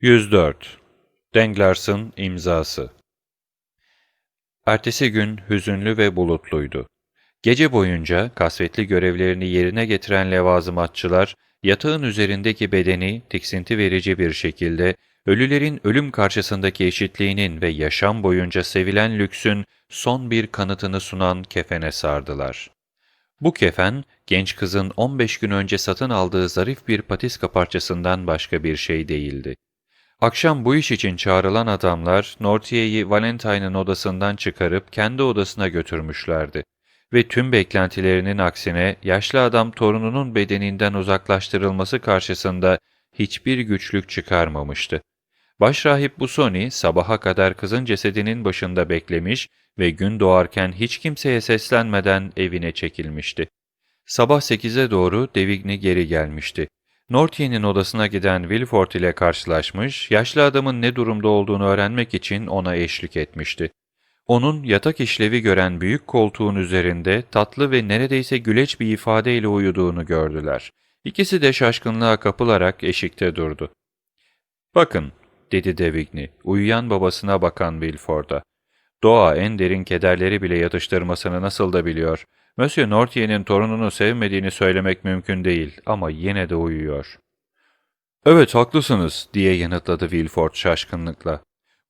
104. Denglers'ın imzası Ertesi gün hüzünlü ve bulutluydu. Gece boyunca kasvetli görevlerini yerine getiren levazımatçılar, yatağın üzerindeki bedeni tiksinti verici bir şekilde, ölülerin ölüm karşısındaki eşitliğinin ve yaşam boyunca sevilen lüksün son bir kanıtını sunan kefene sardılar. Bu kefen, genç kızın 15 gün önce satın aldığı zarif bir patiska parçasından başka bir şey değildi. Akşam bu iş için çağrılan adamlar, Nortier'i Valentine'ın odasından çıkarıp kendi odasına götürmüşlerdi. Ve tüm beklentilerinin aksine yaşlı adam torununun bedeninden uzaklaştırılması karşısında hiçbir güçlük çıkarmamıştı. Başrahip Busoni sabaha kadar kızın cesedinin başında beklemiş ve gün doğarken hiç kimseye seslenmeden evine çekilmişti. Sabah sekize doğru Devigny geri gelmişti. Nortie'nin odasına giden Wilford ile karşılaşmış, yaşlı adamın ne durumda olduğunu öğrenmek için ona eşlik etmişti. Onun yatak işlevi gören büyük koltuğun üzerinde tatlı ve neredeyse güleç bir ifadeyle uyuduğunu gördüler. İkisi de şaşkınlığa kapılarak eşikte durdu. ''Bakın'' dedi Devigny, uyuyan babasına bakan Wilford'a. Doğa en derin kederleri bile yatıştırmasını nasıl da biliyor. Monsieur Nortier'in torununu sevmediğini söylemek mümkün değil ama yine de uyuyor. ''Evet, haklısınız.'' diye yanıtladı Wilford şaşkınlıkla.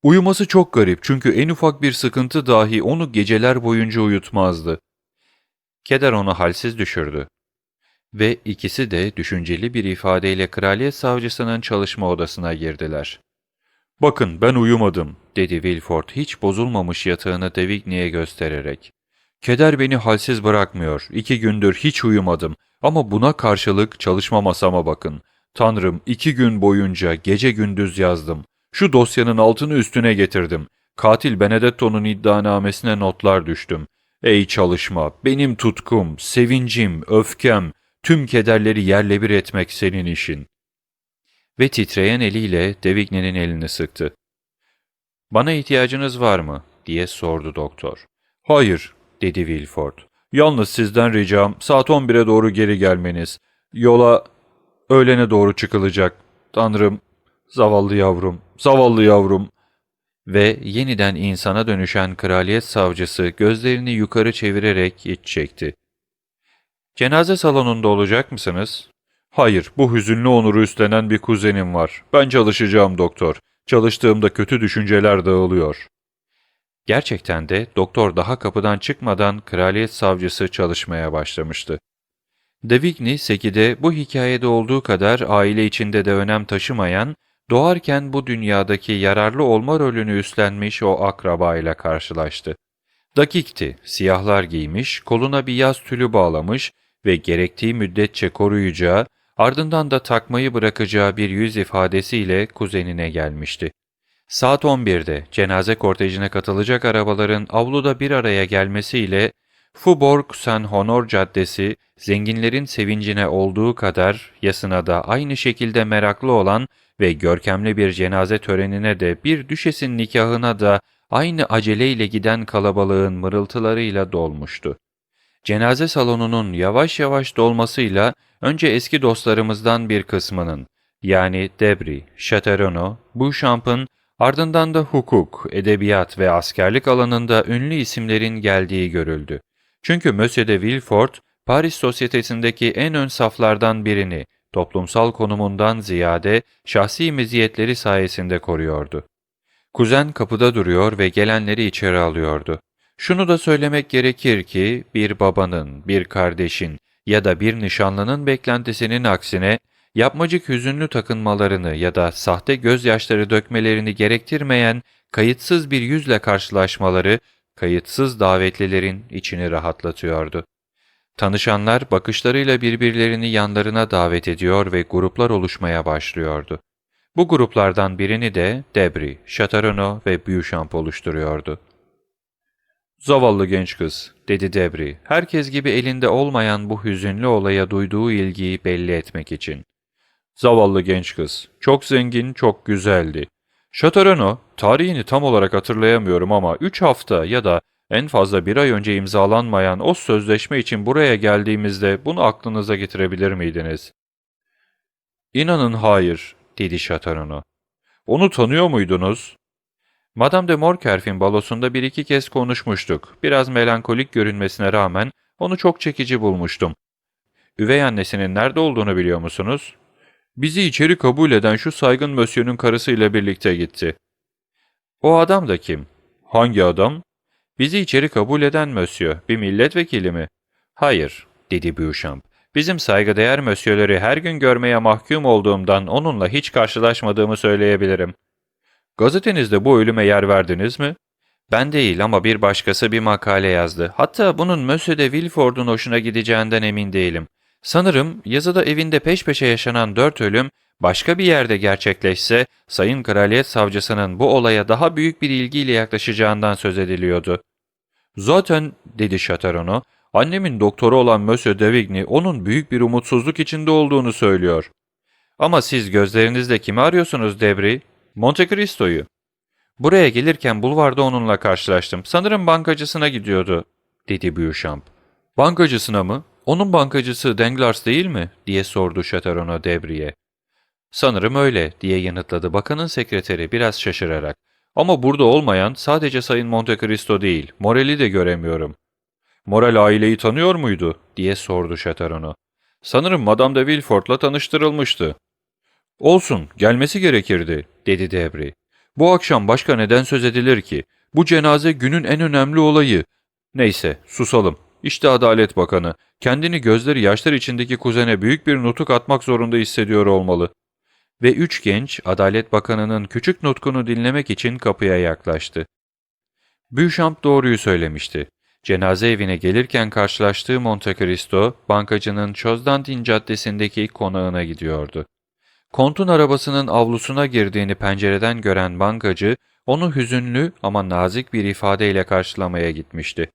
''Uyuması çok garip çünkü en ufak bir sıkıntı dahi onu geceler boyunca uyutmazdı.'' Keder onu halsiz düşürdü. Ve ikisi de düşünceli bir ifadeyle kraliyet savcısının çalışma odasına girdiler. ''Bakın ben uyumadım.'' dedi Wilford hiç bozulmamış yatağını Devigny'e göstererek. Keder beni halsiz bırakmıyor. İki gündür hiç uyumadım. Ama buna karşılık çalışma masama bakın. Tanrım iki gün boyunca gece gündüz yazdım. Şu dosyanın altını üstüne getirdim. Katil Benedetto'nun iddianamesine notlar düştüm. Ey çalışma, benim tutkum, sevincim, öfkem, tüm kederleri yerle bir etmek senin işin. Ve titreyen eliyle Devigne'nin elini sıktı. ''Bana ihtiyacınız var mı?'' diye sordu doktor. ''Hayır, dedi Wilford. Yalnız sizden ricam saat 11'e doğru geri gelmeniz. Yola öğlene doğru çıkılacak. Tanrım, zavallı yavrum, zavallı yavrum. Ve yeniden insana dönüşen kraliyet savcısı gözlerini yukarı çevirerek iç çekti. Cenaze salonunda olacak mısınız? Hayır, bu hüzünlü onuru üstlenen bir kuzenim var. Ben çalışacağım doktor. Çalıştığımda kötü düşünceler dağılıyor. Gerçekten de doktor daha kapıdan çıkmadan kraliyet savcısı çalışmaya başlamıştı. Davigny Seki'de bu hikayede olduğu kadar aile içinde de önem taşımayan, doğarken bu dünyadaki yararlı olma rolünü üstlenmiş o akrabayla karşılaştı. Dakikti, siyahlar giymiş, koluna bir yaz tülü bağlamış ve gerektiği müddetçe koruyacağı, ardından da takmayı bırakacağı bir yüz ifadesiyle kuzenine gelmişti. Saat 11'de cenaze kortejine katılacak arabaların avluda bir araya gelmesiyle Faubourg Saint-Honor Caddesi zenginlerin sevincine olduğu kadar yasına da aynı şekilde meraklı olan ve görkemli bir cenaze törenine de bir düşesin nikahına da aynı aceleyle giden kalabalığın mırıltılarıyla dolmuştu. Cenaze salonunun yavaş yavaş dolmasıyla önce eski dostlarımızdan bir kısmının yani Debris, Chateauneuf, Beauchamp'ın Ardından da hukuk, edebiyat ve askerlik alanında ünlü isimlerin geldiği görüldü. Çünkü Monsieur de Villefort, Paris sosyetesindeki en ön saflardan birini toplumsal konumundan ziyade şahsi meziyetleri sayesinde koruyordu. Kuzen kapıda duruyor ve gelenleri içeri alıyordu. Şunu da söylemek gerekir ki bir babanın, bir kardeşin ya da bir nişanlının beklentisinin aksine yapmacık hüzünlü takınmalarını ya da sahte gözyaşları dökmelerini gerektirmeyen kayıtsız bir yüzle karşılaşmaları, kayıtsız davetlilerin içini rahatlatıyordu. Tanışanlar bakışlarıyla birbirlerini yanlarına davet ediyor ve gruplar oluşmaya başlıyordu. Bu gruplardan birini de Debris, Chatarono ve Beauchamp oluşturuyordu. ''Zavallı genç kız'' dedi Debris, herkes gibi elinde olmayan bu hüzünlü olaya duyduğu ilgiyi belli etmek için. Zavallı genç kız. Çok zengin, çok güzeldi. Şatarano, tarihini tam olarak hatırlayamıyorum ama 3 hafta ya da en fazla bir ay önce imzalanmayan o sözleşme için buraya geldiğimizde bunu aklınıza getirebilir miydiniz? İnanın hayır, dedi Şatarano. Onu tanıyor muydunuz? Madame de Morkerf'in balosunda bir iki kez konuşmuştuk. Biraz melankolik görünmesine rağmen onu çok çekici bulmuştum. Üvey annesinin nerede olduğunu biliyor musunuz? Bizi içeri kabul eden şu saygın mösyönün karısıyla birlikte gitti. O adam da kim? Hangi adam? Bizi içeri kabul eden mösyö, bir milletvekili mi? Hayır, dedi Beauchamp. Bizim saygıdeğer mösyöleri her gün görmeye mahkum olduğumdan onunla hiç karşılaşmadığımı söyleyebilirim. Gazetenizde bu ölüme yer verdiniz mi? Ben değil ama bir başkası bir makale yazdı. Hatta bunun Monsieur de Villeford'un hoşuna gideceğinden emin değilim. Sanırım yazıda evinde peş peşe yaşanan dört ölüm başka bir yerde gerçekleşse Sayın Kraliyet Savcısının bu olaya daha büyük bir ilgiyle yaklaşacağından söz ediliyordu. Zaten, dedi Chateaurenaud, annemin doktoru olan Monsieur de Vigny onun büyük bir umutsuzluk içinde olduğunu söylüyor. Ama siz gözlerinizle kimi arıyorsunuz Debri? Monte Cristo'yu. Buraya gelirken bulvarda onunla karşılaştım. Sanırım bankacısına gidiyordu, dedi Beauchamp. Bankacısına mı? Onun bankacısı Danglars değil mi? diye sordu Chateaurenaud Debri'ye. Sanırım öyle, diye yanıtladı bakanın sekreteri biraz şaşırarak. Ama burada olmayan sadece Sayın Monte Cristo değil, Morel'i de göremiyorum. Morel aileyi tanıyor muydu? diye sordu Chateaurenaud. Sanırım Madame de Villefort'la tanıştırılmıştı. Olsun, gelmesi gerekirdi, dedi Debri. Bu akşam başka neden söz edilir ki? Bu cenaze günün en önemli olayı. Neyse, susalım. İşte Adalet Bakanı, kendini gözleri yaşlar içindeki kuzene büyük bir nutuk atmak zorunda hissediyor olmalı. Ve üç genç, Adalet Bakanı'nın küçük nutkunu dinlemek için kapıya yaklaştı. Beauchamp doğruyu söylemişti. Cenaze evine gelirken karşılaştığı Monte Cristo, bankacının Çözdantin Caddesi'ndeki konağına gidiyordu. Kontun arabasının avlusuna girdiğini pencereden gören bankacı, onu hüzünlü ama nazik bir ifadeyle karşılamaya gitmişti.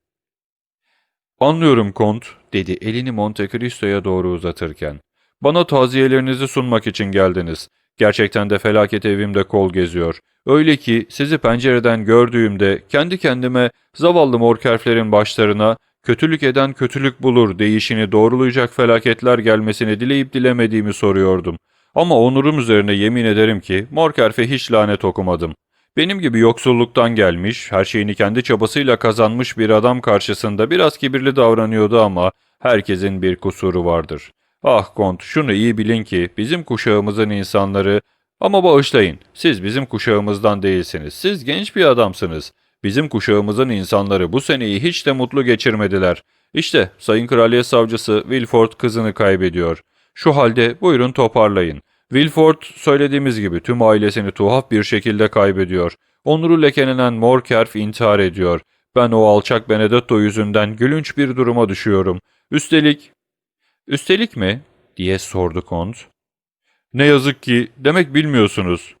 ''Anlıyorum Kont'' dedi elini Monte Cristo'ya doğru uzatırken. ''Bana taziyelerinizi sunmak için geldiniz. Gerçekten de felaket evimde kol geziyor. Öyle ki sizi pencereden gördüğümde kendi kendime zavallı morkerflerin başlarına kötülük eden kötülük bulur deyişini doğrulayacak felaketler gelmesini dileyip dilemediğimi soruyordum. Ama onurum üzerine yemin ederim ki Morkerf'e hiç lanet okumadım. Benim gibi yoksulluktan gelmiş, her şeyini kendi çabasıyla kazanmış bir adam karşısında biraz kibirli davranıyordu ama herkesin bir kusuru vardır. Ah kont, şunu iyi bilin ki bizim kuşağımızın insanları ama bağışlayın, siz bizim kuşağımızdan değilsiniz. Siz genç bir adamsınız. Bizim kuşağımızın insanları bu seneyi hiç de mutlu geçirmediler. İşte Sayın Kraliyet Savcısı Wilford kızını kaybediyor. Şu halde buyurun toparlayın. Wilford söylediğimiz gibi tüm ailesini tuhaf bir şekilde kaybediyor. Onuru lekelenen Morkerf intihar ediyor. Ben o alçak Benedetto yüzünden gülünç bir duruma düşüyorum. Üstelik... Üstelik mi? diye sordu Kont. Ne yazık ki demek bilmiyorsunuz.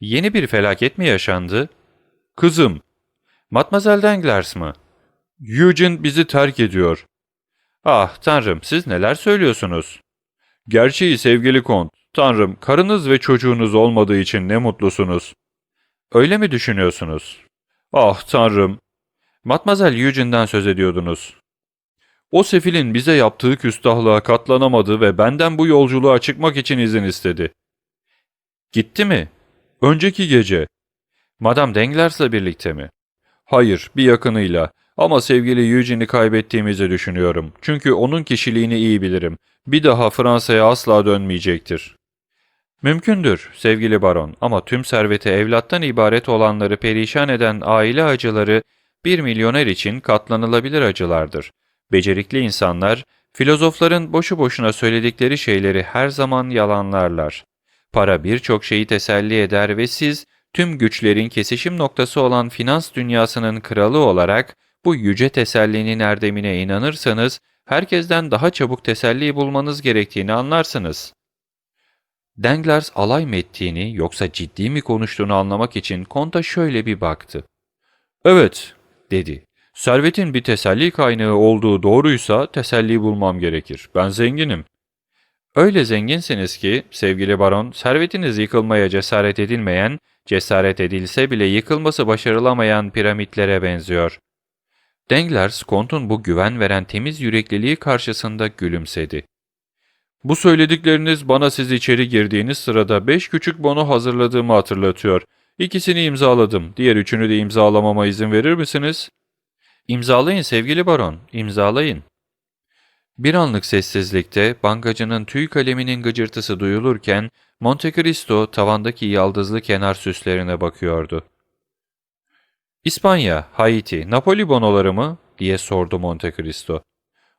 Yeni bir felaket mi yaşandı? Kızım. Matmazel Danglars mı? Eugene bizi terk ediyor. Ah tanrım siz neler söylüyorsunuz? Gerçeği sevgili kont. Tanrım karınız ve çocuğunuz olmadığı için ne mutlusunuz. Öyle mi düşünüyorsunuz? Ah tanrım. Matmazel Eugene'den söz ediyordunuz. O sefilin bize yaptığı küstahlığa katlanamadı ve benden bu yolculuğa çıkmak için izin istedi. Gitti mi? Önceki gece. Madame Danglers'la birlikte mi? Hayır, bir yakınıyla. Ama sevgili Eugene'i kaybettiğimizi düşünüyorum. Çünkü onun kişiliğini iyi bilirim. Bir daha Fransa'ya asla dönmeyecektir. Mümkündür sevgili baron ama tüm serveti evlattan ibaret olanları perişan eden aile acıları bir milyoner için katlanılabilir acılardır. Becerikli insanlar, filozofların boşu boşuna söyledikleri şeyleri her zaman yalanlarlar. Para birçok şeyi teselli eder ve siz tüm güçlerin kesişim noktası olan finans dünyasının kralı olarak bu yüce tesellinin erdemine inanırsanız herkesten daha çabuk teselli bulmanız gerektiğini anlarsınız. Danglars alay mı ettiğini yoksa ciddi mi konuştuğunu anlamak için konta şöyle bir baktı. Evet, dedi. Servetin bir teselli kaynağı olduğu doğruysa teselli bulmam gerekir. Ben zenginim. Öyle zenginsiniz ki sevgili baron, servetiniz yıkılmaya cesaret edilmeyen, cesaret edilse bile yıkılması başarılamayan piramitlere benziyor. Danglars, kontun bu güven veren temiz yürekliliği karşısında gülümsedi. Bu söyledikleriniz bana siz içeri girdiğiniz sırada beş küçük bono hazırladığımı hatırlatıyor. İkisini imzaladım. Diğer üçünü de imzalamama izin verir misiniz? İmzalayın sevgili baron, imzalayın. Bir anlık sessizlikte bankacının tüy kaleminin gıcırtısı duyulurken Monte Cristo tavandaki yaldızlı kenar süslerine bakıyordu. İspanya, Haiti, Napoli bonoları mı? diye sordu Monte Cristo.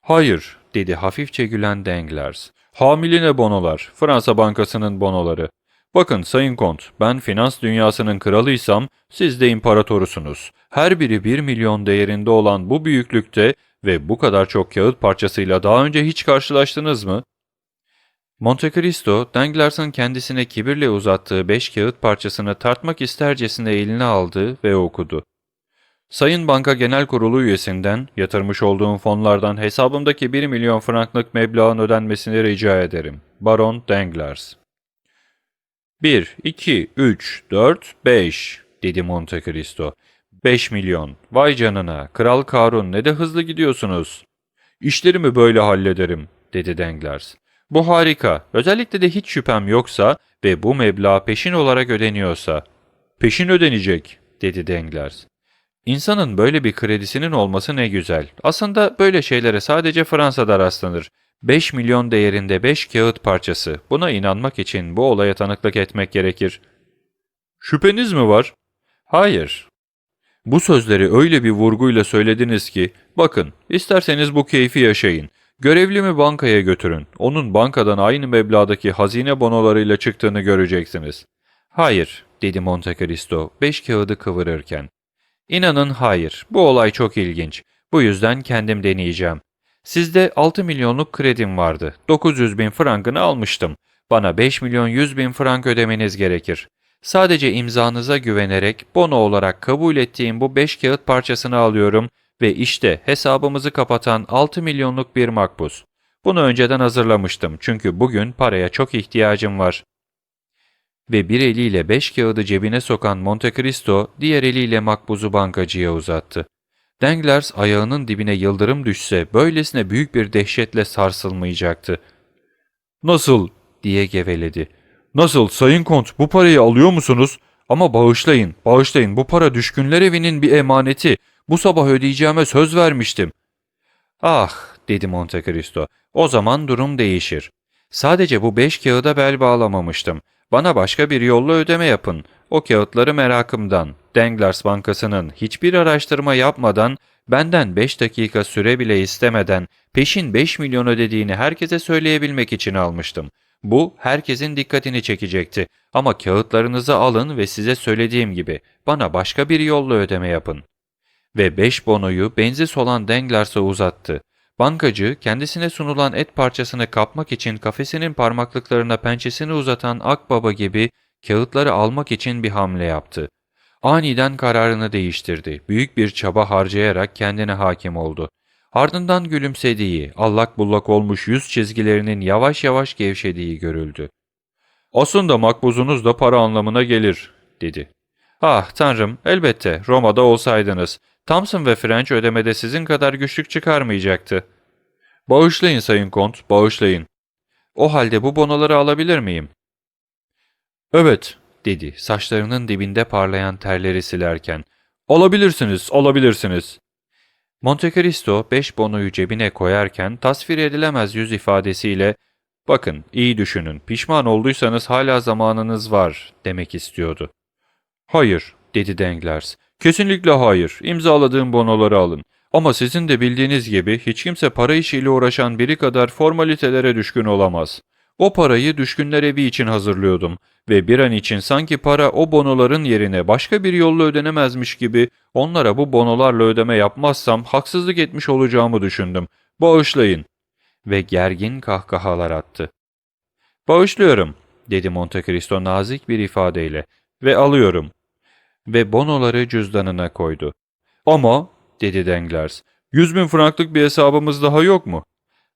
Hayır, dedi hafifçe gülen Danglars. Hamiline bonolar, Fransa Bankası'nın bonoları. Bakın Sayın Kont, ben finans dünyasının kralıysam, siz de imparatorusunuz. Her biri bir milyon değerinde olan bu büyüklükte ve bu kadar çok kağıt parçasıyla daha önce hiç karşılaştınız mı? Monte Cristo, Danglars'ın kendisine kibirle uzattığı beş kağıt parçasını tartmak istercesine eline aldı ve okudu. Sayın Banka Genel Kurulu üyesinden yatırmış olduğum fonlardan hesabımdaki 1 milyon franklık meblağın ödenmesini rica ederim. Baron Danglars. 1, 2, 3, 4, 5 dedi Monte Cristo. 5 milyon. Vay canına. Kral Karun ne de hızlı gidiyorsunuz. İşlerimi böyle hallederim dedi Danglars. Bu harika. Özellikle de hiç şüphem yoksa ve bu meblağ peşin olarak ödeniyorsa. Peşin ödenecek dedi Danglars. İnsanın böyle bir kredisinin olması ne güzel. Aslında böyle şeylere sadece Fransa'da rastlanır. 5 milyon değerinde 5 kağıt parçası. Buna inanmak için bu olaya tanıklık etmek gerekir. Şüpheniz mi var? Hayır. Bu sözleri öyle bir vurguyla söylediniz ki, bakın, isterseniz bu keyfi yaşayın. Görevlimi bankaya götürün. Onun bankadan aynı meblağdaki hazine bonolarıyla çıktığını göreceksiniz. Hayır, dedi Monte Cristo, beş kağıdı kıvırırken. İnanın hayır, bu olay çok ilginç. Bu yüzden kendim deneyeceğim. Sizde 6 milyonluk kredim vardı. 900 bin frankını almıştım. Bana 5 milyon 100 bin frank ödemeniz gerekir. Sadece imzanıza güvenerek bono olarak kabul ettiğim bu 5 kağıt parçasını alıyorum ve işte hesabımızı kapatan 6 milyonluk bir makbuz. Bunu önceden hazırlamıştım çünkü bugün paraya çok ihtiyacım var. Ve bir eliyle beş kağıdı cebine sokan Monte Cristo, diğer eliyle makbuzu bankacıya uzattı. Danglars ayağının dibine yıldırım düşse böylesine büyük bir dehşetle sarsılmayacaktı. ''Nasıl?'' diye geveledi. ''Nasıl Sayın Kont bu parayı alıyor musunuz? Ama bağışlayın, bağışlayın bu para düşkünler evinin bir emaneti. Bu sabah ödeyeceğime söz vermiştim.'' ''Ah'' dedi Monte Cristo. ''O zaman durum değişir. Sadece bu beş kağıda bel bağlamamıştım. Bana başka bir yolla ödeme yapın. O kağıtları merakımdan, Danglars Bankası'nın hiçbir araştırma yapmadan, benden 5 dakika süre bile istemeden peşin 5 milyon ödediğini herkese söyleyebilmek için almıştım. Bu herkesin dikkatini çekecekti ama kağıtlarınızı alın ve size söylediğim gibi bana başka bir yolla ödeme yapın. Ve 5 bonoyu benzis olan Danglars'a uzattı. Bankacı kendisine sunulan et parçasını kapmak için kafesinin parmaklıklarına pençesini uzatan akbaba gibi kağıtları almak için bir hamle yaptı. Aniden kararını değiştirdi. Büyük bir çaba harcayarak kendine hakim oldu. Ardından gülümsediği, allak bullak olmuş yüz çizgilerinin yavaş yavaş gevşediği görüldü. Aslında makbuzunuz da para anlamına gelir, dedi. Ah tanrım, elbette Roma'da olsaydınız. Thompson ve French ödemede sizin kadar güçlük çıkarmayacaktı. Bağışlayın Sayın Kont, bağışlayın. O halde bu bonoları alabilir miyim? Evet, dedi saçlarının dibinde parlayan terleri silerken. Alabilirsiniz, alabilirsiniz. Monte Cristo beş bonoyu cebine koyarken tasvir edilemez yüz ifadesiyle ''Bakın, iyi düşünün, pişman olduysanız hala zamanınız var.'' demek istiyordu. ''Hayır.'' dedi Danglars. ''Kesinlikle hayır. İmzaladığım bonoları alın. Ama sizin de bildiğiniz gibi hiç kimse para işiyle uğraşan biri kadar formalitelere düşkün olamaz. O parayı düşkünler evi için hazırlıyordum ve bir an için sanki para o bonoların yerine başka bir yolla ödenemezmiş gibi onlara bu bonolarla ödeme yapmazsam haksızlık etmiş olacağımı düşündüm. Bağışlayın. Ve gergin kahkahalar attı. Bağışlıyorum, dedi Monte Cristo nazik bir ifadeyle ve alıyorum. Ve bonoları cüzdanına koydu. Ama, dedi Danglars, yüz bin franklık bir hesabımız daha yok mu?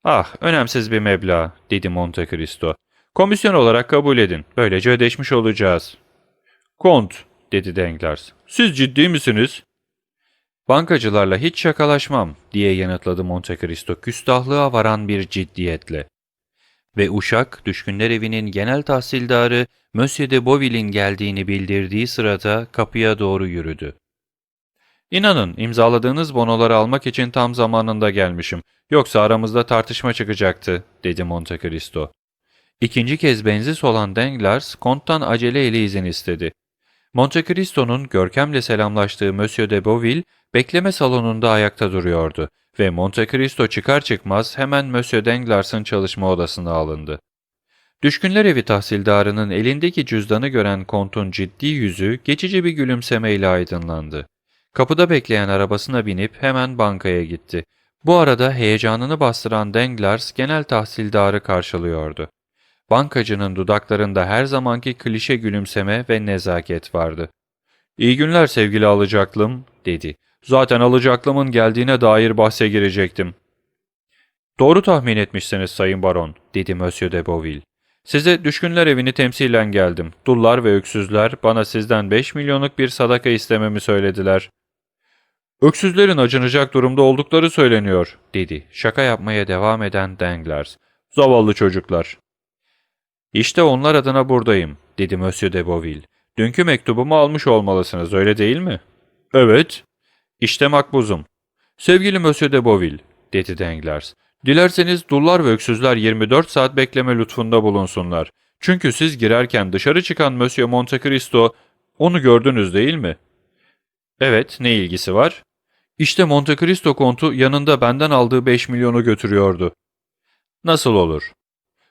Ah, önemsiz bir meblağ, dedi Monte Cristo. Komisyon olarak kabul edin. Böylece ödeşmiş olacağız. Kont, dedi Danglars. Siz ciddi misiniz? Bankacılarla hiç şakalaşmam, diye yanıtladı Monte Cristo küstahlığa varan bir ciddiyetle. Ve uşak düşkünler evinin genel tahsildarı Monsieur de Beauville'in geldiğini bildirdiği sırada kapıya doğru yürüdü. İnanın imzaladığınız bonoları almak için tam zamanında gelmişim. Yoksa aramızda tartışma çıkacaktı, dedi Monte Cristo. İkinci kez benzis olan Danglars, konttan aceleyle izin istedi. Monte Cristo'nun görkemle selamlaştığı Monsieur de Beauville, bekleme salonunda ayakta duruyordu ve Monte Cristo çıkar çıkmaz hemen Monsieur Danglars'ın çalışma odasına alındı. Düşkünler evi tahsildarının elindeki cüzdanı gören kontun ciddi yüzü geçici bir gülümsemeyle aydınlandı. Kapıda bekleyen arabasına binip hemen bankaya gitti. Bu arada heyecanını bastıran Danglars genel tahsildarı karşılıyordu. Bankacının dudaklarında her zamanki klişe gülümseme ve nezaket vardı. ''İyi günler sevgili alacaklım'' dedi. ''Zaten alacaklımın geldiğine dair bahse girecektim.'' ''Doğru tahmin etmişsiniz Sayın Baron'' dedi Monsieur de Beauville. ''Size düşkünler evini temsilen geldim. Dullar ve öksüzler bana sizden 5 milyonluk bir sadaka istememi söylediler.'' ''Öksüzlerin acınacak durumda oldukları söyleniyor.'' dedi şaka yapmaya devam eden Danglars. ''Zavallı çocuklar.'' ''İşte onlar adına buradayım.'' dedi Monsieur de Beauville. ''Dünkü mektubumu almış olmalısınız öyle değil mi?'' ''Evet.'' ''İşte makbuzum.'' ''Sevgili Monsieur de Beauville'' dedi Danglars. ''Dilerseniz dullar ve öksüzler 24 saat bekleme lütfunda bulunsunlar. Çünkü siz girerken dışarı çıkan Monsieur Monte Cristo, onu gördünüz değil mi?'' ''Evet, ne ilgisi var?'' İşte Monte Cristo kontu yanında benden aldığı 5 milyonu götürüyordu. Nasıl olur?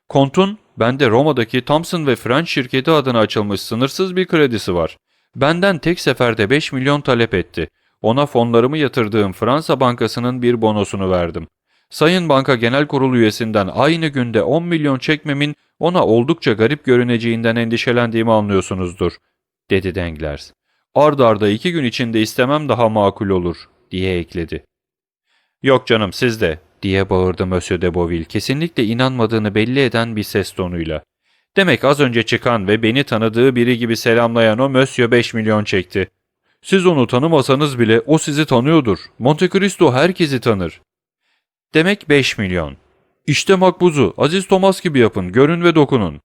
Kontun bende Roma'daki Thompson ve French şirketi adına açılmış sınırsız bir kredisi var. Benden tek seferde 5 milyon talep etti. Ona fonlarımı yatırdığım Fransa Bankası'nın bir bonosunu verdim. Sayın Banka Genel Kurulu üyesinden aynı günde 10 milyon çekmemin ona oldukça garip görüneceğinden endişelendiğimi anlıyorsunuzdur, dedi Danglars. Ard arda iki gün içinde istemem daha makul olur, diye ekledi. Yok canım siz de, diye bağırdı Monsieur de Beauville kesinlikle inanmadığını belli eden bir ses tonuyla. Demek az önce çıkan ve beni tanıdığı biri gibi selamlayan o Monsieur 5 milyon çekti. Siz onu tanımasanız bile o sizi tanıyordur. Monte Cristo herkesi tanır. Demek 5 milyon. İşte makbuzu, Aziz Thomas gibi yapın, görün ve dokunun.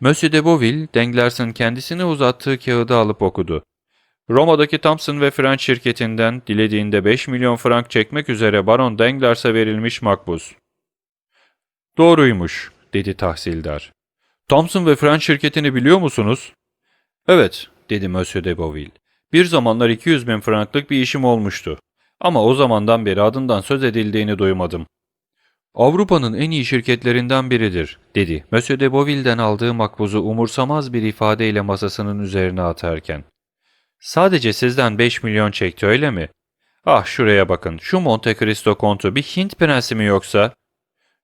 Monsieur de Beauville, Danglers'ın kendisine uzattığı kağıdı alıp okudu. Roma'daki Thompson ve French şirketinden dilediğinde 5 milyon frank çekmek üzere Baron Danglers'a verilmiş makbuz. Doğruymuş, dedi tahsildar. Thompson ve French şirketini biliyor musunuz? Evet, dedi Monsieur de Beauville. Bir zamanlar 200 bin franklık bir işim olmuştu. Ama o zamandan beri adından söz edildiğini duymadım. Avrupa'nın en iyi şirketlerinden biridir, dedi. Monsieur de Beauville'den aldığı makbuzu umursamaz bir ifadeyle masasının üzerine atarken. Sadece sizden 5 milyon çekti öyle mi? Ah şuraya bakın, şu Monte Cristo kontu bir Hint prensi mi yoksa?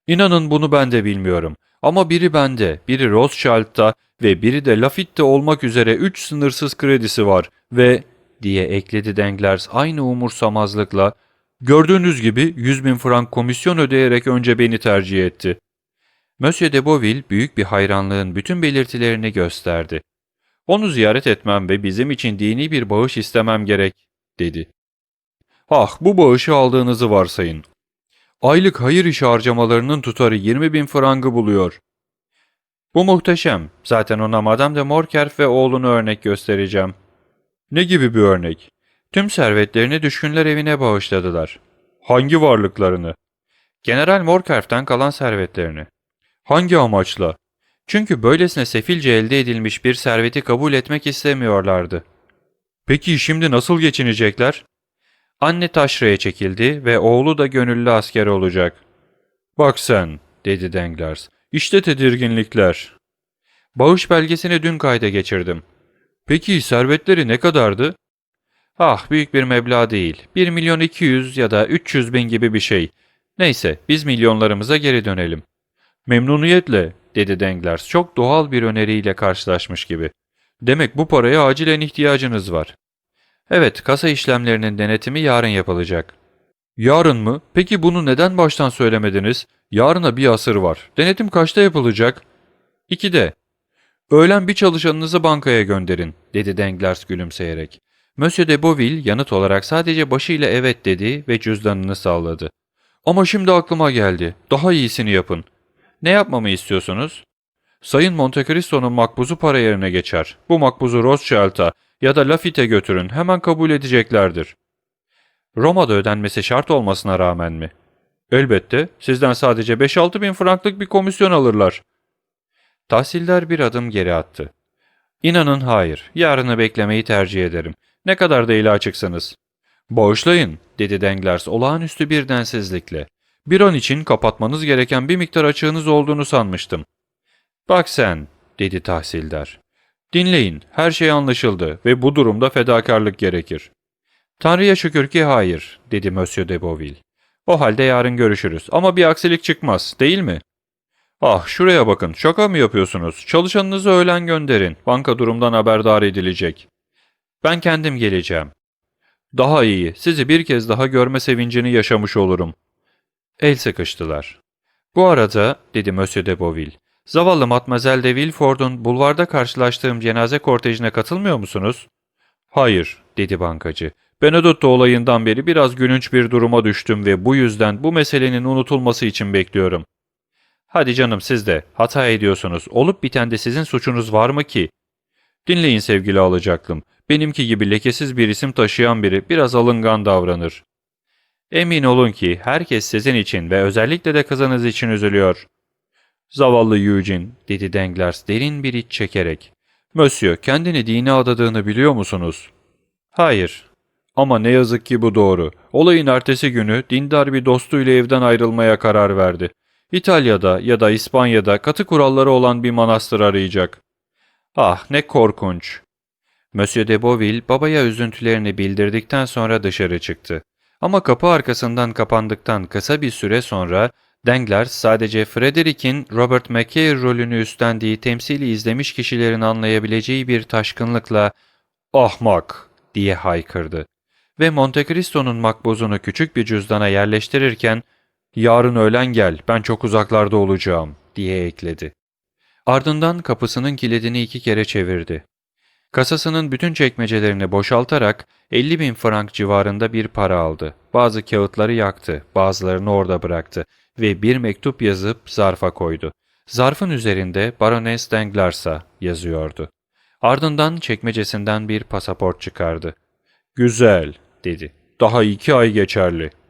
İnanın bunu ben de bilmiyorum. Ama biri bende, biri Rothschild'da ve biri de Lafitte'de olmak üzere 3 sınırsız kredisi var ve diye ekledi Danglars aynı umursamazlıkla gördüğünüz gibi 100 bin frank komisyon ödeyerek önce beni tercih etti. Monsieur de Beauville büyük bir hayranlığın bütün belirtilerini gösterdi. Onu ziyaret etmem ve bizim için dini bir bağış istemem gerek, dedi. Ah bu bağışı aldığınızı varsayın. Aylık hayır işi harcamalarının tutarı 20 bin frangı buluyor. Bu muhteşem. Zaten ona Madame de Morkerf ve oğlunu örnek göstereceğim. Ne gibi bir örnek? Tüm servetlerini düşkünler evine bağışladılar. Hangi varlıklarını? General Morkerf'ten kalan servetlerini. Hangi amaçla? Çünkü böylesine sefilce elde edilmiş bir serveti kabul etmek istemiyorlardı. Peki şimdi nasıl geçinecekler? Anne taşraya çekildi ve oğlu da gönüllü asker olacak. Bak sen, dedi Danglars. İşte tedirginlikler. Bağış belgesini dün kayda geçirdim. Peki servetleri ne kadardı? Ah büyük bir meblağ değil. 1 milyon 200 ya da 300 bin gibi bir şey. Neyse biz milyonlarımıza geri dönelim. Memnuniyetle dedi Danglars çok doğal bir öneriyle karşılaşmış gibi. Demek bu paraya acilen ihtiyacınız var. Evet, kasa işlemlerinin denetimi yarın yapılacak. Yarın mı? Peki bunu neden baştan söylemediniz? Yarına bir asır var. Denetim kaçta yapılacak? İkide. Öğlen bir çalışanınızı bankaya gönderin, dedi Danglars gülümseyerek. Monsieur de Beauville yanıt olarak sadece başıyla evet dedi ve cüzdanını salladı. Ama şimdi aklıma geldi. Daha iyisini yapın. Ne yapmamı istiyorsunuz? Sayın Monte Cristo'nun makbuzu para yerine geçer. Bu makbuzu Rothschild'a ya da Lafitte'e götürün. Hemen kabul edeceklerdir. Roma'da ödenmesi şart olmasına rağmen mi? Elbette. Sizden sadece 5-6 bin franklık bir komisyon alırlar. Tahsildar bir adım geri attı. İnanın hayır. Yarını beklemeyi tercih ederim. Ne kadar da eli açıksınız. Bağışlayın, dedi Danglars olağanüstü bir densizlikle. Bir an için kapatmanız gereken bir miktar açığınız olduğunu sanmıştım. Bak sen, dedi tahsildar. Dinleyin, her şey anlaşıldı ve bu durumda fedakarlık gerekir. Tanrı'ya şükür ki hayır, dedi Monsieur de Beauville. O halde yarın görüşürüz ama bir aksilik çıkmaz, değil mi? Ah şuraya bakın, şaka mı yapıyorsunuz? Çalışanınızı öğlen gönderin, banka durumdan haberdar edilecek. Ben kendim geleceğim. Daha iyi, sizi bir kez daha görme sevincini yaşamış olurum. El sıkıştılar. Bu arada, dedi Monsieur de Beauville, zavallı Matmazel de Villeford'un bulvarda karşılaştığım cenaze kortejine katılmıyor musunuz? Hayır, dedi bankacı. Benedetto olayından beri biraz gülünç bir duruma düştüm ve bu yüzden bu meselenin unutulması için bekliyorum. Hadi canım siz de, hata ediyorsunuz. Olup bitende sizin suçunuz var mı ki? Dinleyin sevgili alacaklım. Benimki gibi lekesiz bir isim taşıyan biri biraz alıngan davranır. Emin olun ki herkes sizin için ve özellikle de kızınız için üzülüyor. Zavallı Eugene, dedi Danglars derin bir iç çekerek. Monsieur, kendini dine adadığını biliyor musunuz? Hayır. Ama ne yazık ki bu doğru. Olayın ertesi günü dindar bir dostuyla evden ayrılmaya karar verdi. İtalya'da ya da İspanya'da katı kuralları olan bir manastır arayacak. Ah ne korkunç. Monsieur de Beauville babaya üzüntülerini bildirdikten sonra dışarı çıktı. Ama kapı arkasından kapandıktan kısa bir süre sonra Danglars sadece Frederick'in Robert McKay rolünü üstlendiği temsili izlemiş kişilerin anlayabileceği bir taşkınlıkla ''Ahmak!'' diye haykırdı. Ve Monte Cristo'nun makbuzunu küçük bir cüzdana yerleştirirken ''Yarın öğlen gel, ben çok uzaklarda olacağım.'' diye ekledi. Ardından kapısının kilidini iki kere çevirdi. Kasasının bütün çekmecelerini boşaltarak 50 bin frank civarında bir para aldı. Bazı kağıtları yaktı, bazılarını orada bıraktı ve bir mektup yazıp zarfa koydu. Zarfın üzerinde Baroness Danglars'a yazıyordu. Ardından çekmecesinden bir pasaport çıkardı. ''Güzel'' dedi. ''Daha iki ay geçerli.''